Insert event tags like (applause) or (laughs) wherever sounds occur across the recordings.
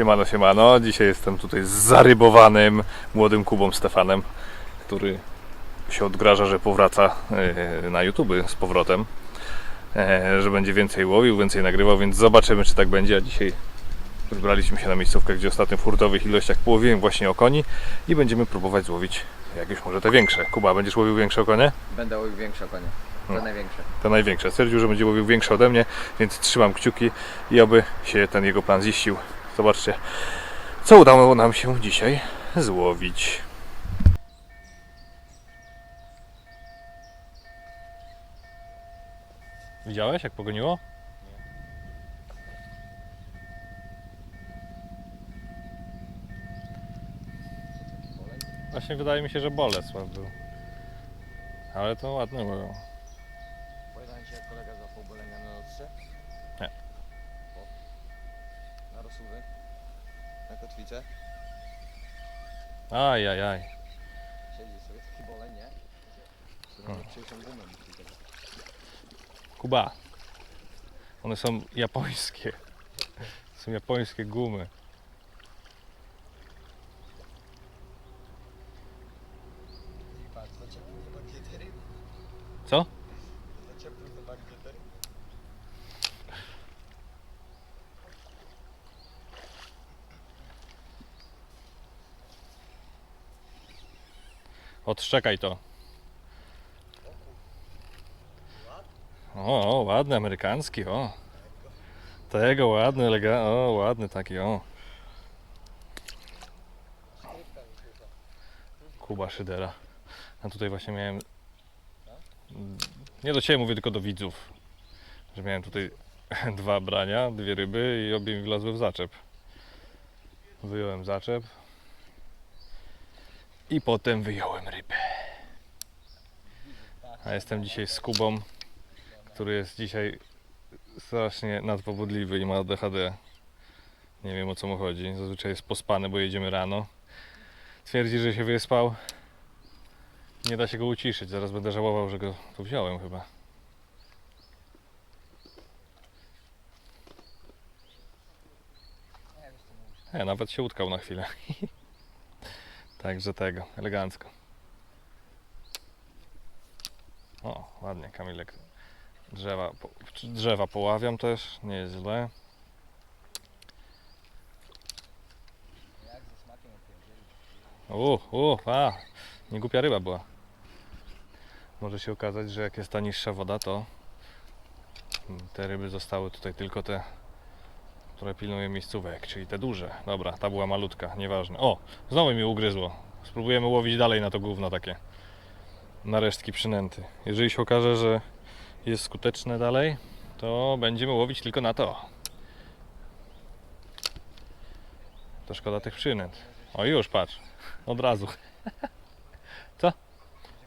Siemano, siemano. Dzisiaj jestem tutaj z zarybowanym młodym Kubą Stefanem, który się odgraża, że powraca e, na YouTube z powrotem. E, Że będzie więcej łowił, więcej nagrywał, więc zobaczymy, czy tak będzie. A dzisiaj wybraliśmy się na miejscówkę, gdzie ostatnio w hurtowych ilościach połowiłem właśnie okoni i będziemy próbować złowić jakieś może te większe. Kuba, będziesz łowił większe okonie? Będę łowił większe konie. To No. największe. te największe. Stwierdził, że będzie łowił większe ode mnie, więc trzymam kciuki i oby się ten jego plan ziścił. Zobaczcie, co udało nam się dzisiaj złowić. Widziałeś, jak pogoniło? Właśnie wydaje mi się, że Bolesław był. Ale to ładne było. Kotwicę? Aj, aj, aj. Siedzi sobie taki boleń, nie? Hmm. nie przyjrzą gumę musi tego. Kuba. One są japońskie. Są japońskie gumy. Patrz, zaciepnął za bagietery? Co? Zaciepnął za bagietery? Odszczekaj to. O, ładny amerykański, o. Tego ładny, elega, o, ładny taki, o. Kuba Szydera. A tutaj właśnie miałem... Nie do Ciebie mówię, tylko do widzów. Że miałem tutaj (laughs) dwa brania, dwie ryby i obie mi wlazły w zaczep. Wyjąłem zaczep. I potem wyjąłem rybę. A jestem dzisiaj z Kubą, który jest dzisiaj strasznie nadpobudliwy i ma ADHD. Nie wiem o co mu chodzi. Zazwyczaj jest pospany, bo jedziemy rano. Twierdzi, że się wyspał. Nie da się go uciszyć. Zaraz będę żałował, że go tu wziąłem chyba. Nie, nawet się utkał na chwilę. (laughs) Także tego, elegancko. O, ładnie, Kamilek. Drzewa, drzewa poławiam też, nie jest źle. U, u, a, nie głupia ryba była. Może się okazać, że jak jest ta niższa woda, to te ryby zostały tutaj tylko te, które pilnują miejscówek, czyli te duże. Dobra, ta była malutka, nieważne. O, znowu mi ugryzło. Spróbujemy łowić dalej na to gówno takie. Na resztki przynęty. Jeżeli się okaże, że jest skuteczne dalej, to będziemy łowić tylko na to. To szkoda tych przynęt. O już, patrz. Od razu. (laughs)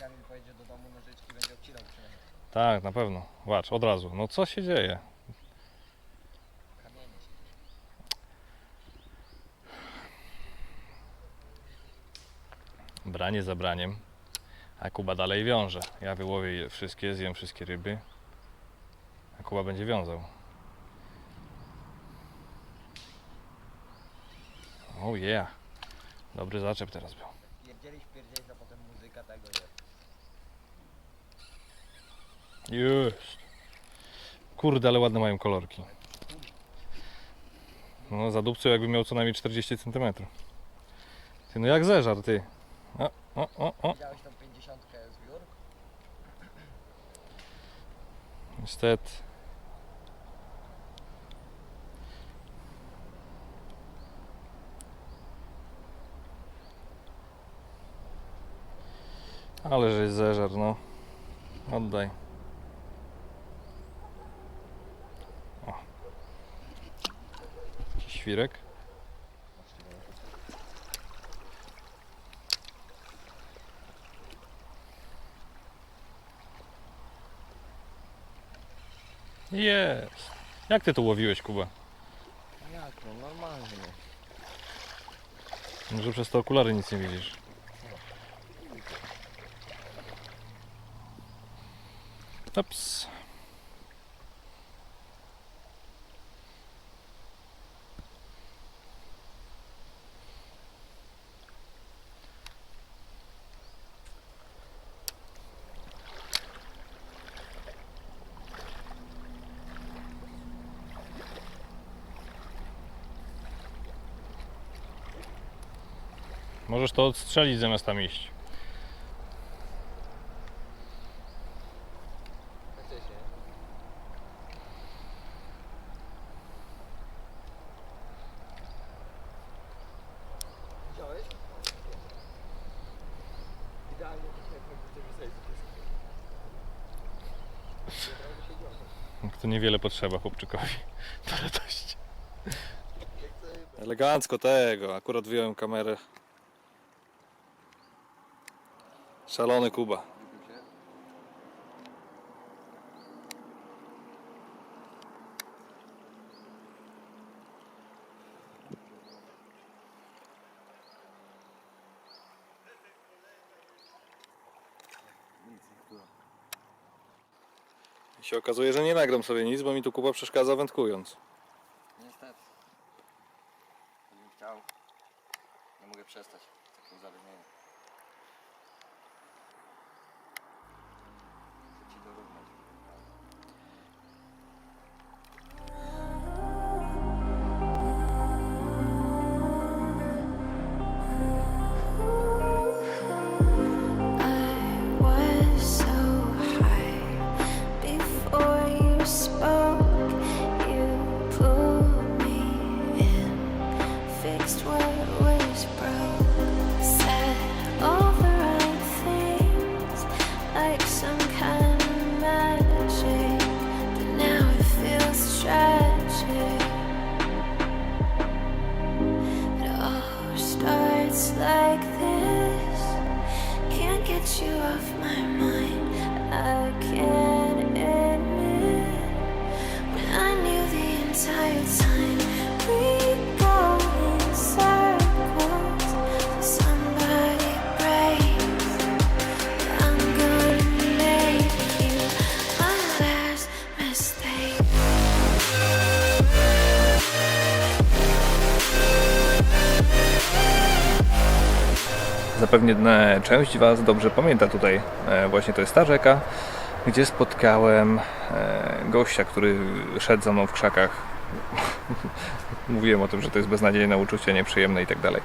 Kamil pojedzie do domu nożyczki będzie obcinał. Tak, na pewno. Patrz, od razu. No co się dzieje? Kamienie się. Branie za braniem. A Kuba dalej wiąże. Ja wyłowię je wszystkie, zjem wszystkie ryby. A Kuba będzie wiązał. Oh yeah. Dobry zaczep teraz był. Pierdzieliś, pierdzieliś, a potem muzyka tego jest. Jest. Kurde, ale ładne mają kolorki. No, za dupcą jakby miał co najmniej 40 cm. Ty, no jak zeżar, ty. O, o, o, o. Widziałeś tą 50 z wiór? Niestety. Ale żeś zeżar, no. Oddaj. O. Świrek? Jest. Jak ty to łowiłeś, Kuba? Jak no, normalnie. Może przez te okulary nic nie widzisz. Ups. Możesz to odstrzelić zamiast tam iść. To niewiele potrzeba chłopczykowi (laughs) do radości. Elegancko tego, akurat wyjąłem kamerę. Szalony Kuba. I się okazuje, że nie nagram sobie nic, bo mi tu Kuba przeszkadza wędkując. Niestety. Gdybym chciał, nie mogę przestać z takim uzależnieniem. You off my mind. I Zapewnie e, część Was dobrze pamięta tutaj e, właśnie to jest ta rzeka, gdzie spotkałem e, gościa, który szedł za mną w krzakach. (laughs) Mówiłem o tym, że to jest beznadziejne uczucie, nieprzyjemne i tak dalej.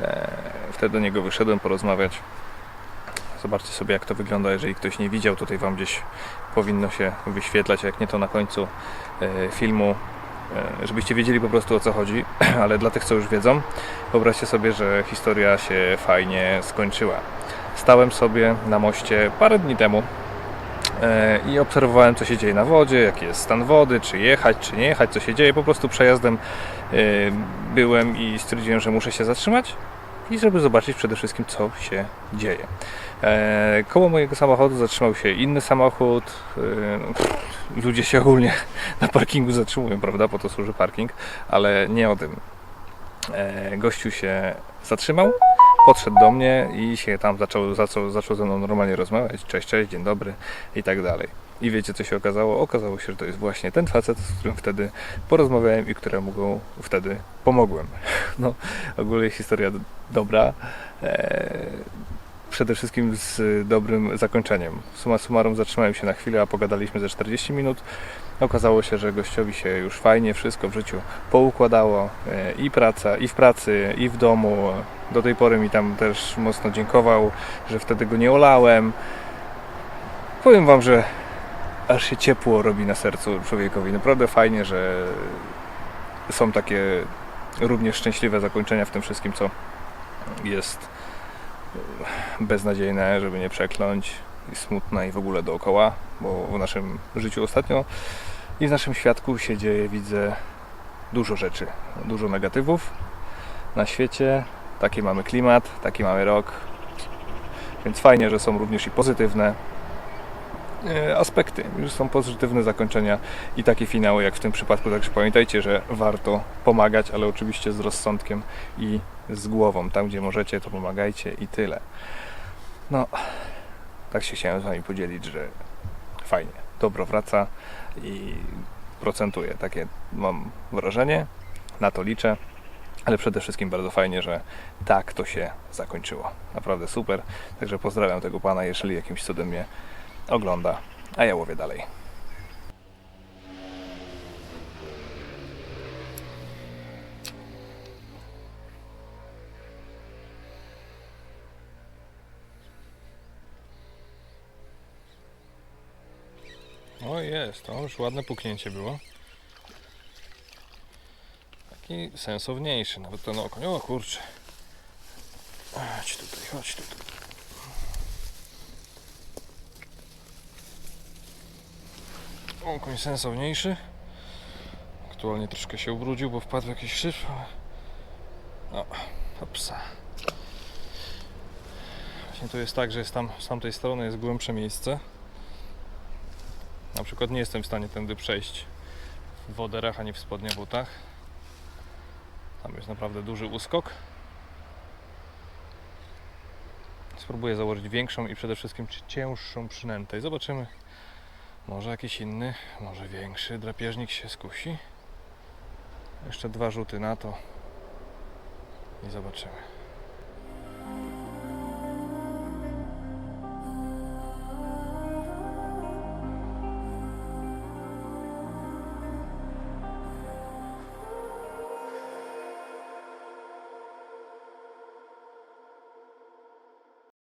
E, Wtedy do niego wyszedłem porozmawiać. Zobaczcie sobie jak to wygląda, jeżeli ktoś nie widział, tutaj Wam gdzieś powinno się wyświetlać, jak nie to na końcu filmu, żebyście wiedzieli po prostu o co chodzi, (clears throat) ale dla tych, co już wiedzą, Wyobraźcie sobie, że historia się fajnie skończyła. Stałem sobie na moście parę dni temu e, i obserwowałem, co się dzieje na wodzie, jaki jest stan wody, czy jechać, czy nie jechać, co się dzieje. Po prostu przejazdem e, byłem i stwierdziłem, że muszę się zatrzymać i żeby zobaczyć przede wszystkim, co się dzieje. E, Koło mojego samochodu zatrzymał się inny samochód. e, Ludzie się ogólnie na parkingu zatrzymują, prawda? Po to służy parking, ale nie o tym e, gościu się zatrzymał, podszedł do mnie i się tam zaczął, zaczął, zaczął ze mną normalnie rozmawiać. Cześć, cześć, dzień dobry i tak dalej. I wiecie co się okazało? Okazało się, że to jest właśnie ten facet, z którym wtedy porozmawiałem i któremu go wtedy pomogłem. (laughs) No, ogólnie historia dobra. E, przede wszystkim z dobrym zakończeniem. Suma summarum zatrzymałem się na chwilę, a pogadaliśmy ze 40 minut. Okazało się, że gościowi się już fajnie wszystko w życiu poukładało e, i praca, i w pracy, i w domu. Do tej pory mi tam też mocno dziękował, że wtedy go nie olałem. Powiem Wam, że aż się ciepło robi na sercu człowiekowi. Naprawdę fajnie, że są takie również szczęśliwe zakończenia w tym wszystkim, co jest beznadziejne, żeby nie przekląć, i smutne i w ogóle dookoła, bo w naszym życiu ostatnio i w naszym świadku się dzieje, widzę dużo rzeczy, dużo negatywów na świecie. Taki mamy klimat, taki mamy rok. Więc fajnie, że są również i pozytywne aspekty, że są pozytywne zakończenia i takie finały jak w tym przypadku. Także pamiętajcie, że warto pomagać, ale oczywiście z rozsądkiem i z głową. Tam, gdzie możecie, to pomagajcie i tyle. No, tak się chciałem z Wami podzielić, że fajnie, dobro wraca i procentuje. Takie mam wrażenie, na to liczę, ale przede wszystkim bardzo fajnie, że tak to się zakończyło. Naprawdę super. Także pozdrawiam tego pana, jeżeli jakimś cudem mnie ogląda, a ja łowię dalej. O jest, to już ładne puknięcie było. Taki sensowniejszy, nawet ten okoń. O kurczę. Chodź tutaj, chodź tutaj. Okoń sensowniejszy. Aktualnie troszkę się ubrudził, bo wpadł w jakiś szyb. ale- O, hopsa. Właśnie tu jest tak, że jest tam z tamtej strony jest głębsze miejsce. Na przykład nie jestem w stanie tędy przejść w woderach ani w spodnie butach. Tam jest naprawdę duży uskok. Spróbuję założyć większą i przede wszystkim ci- cięższą przynętę i zobaczymy. Może jakiś inny, może większy drapieżnik się skusi. Jeszcze dwa rzuty na to i zobaczymy.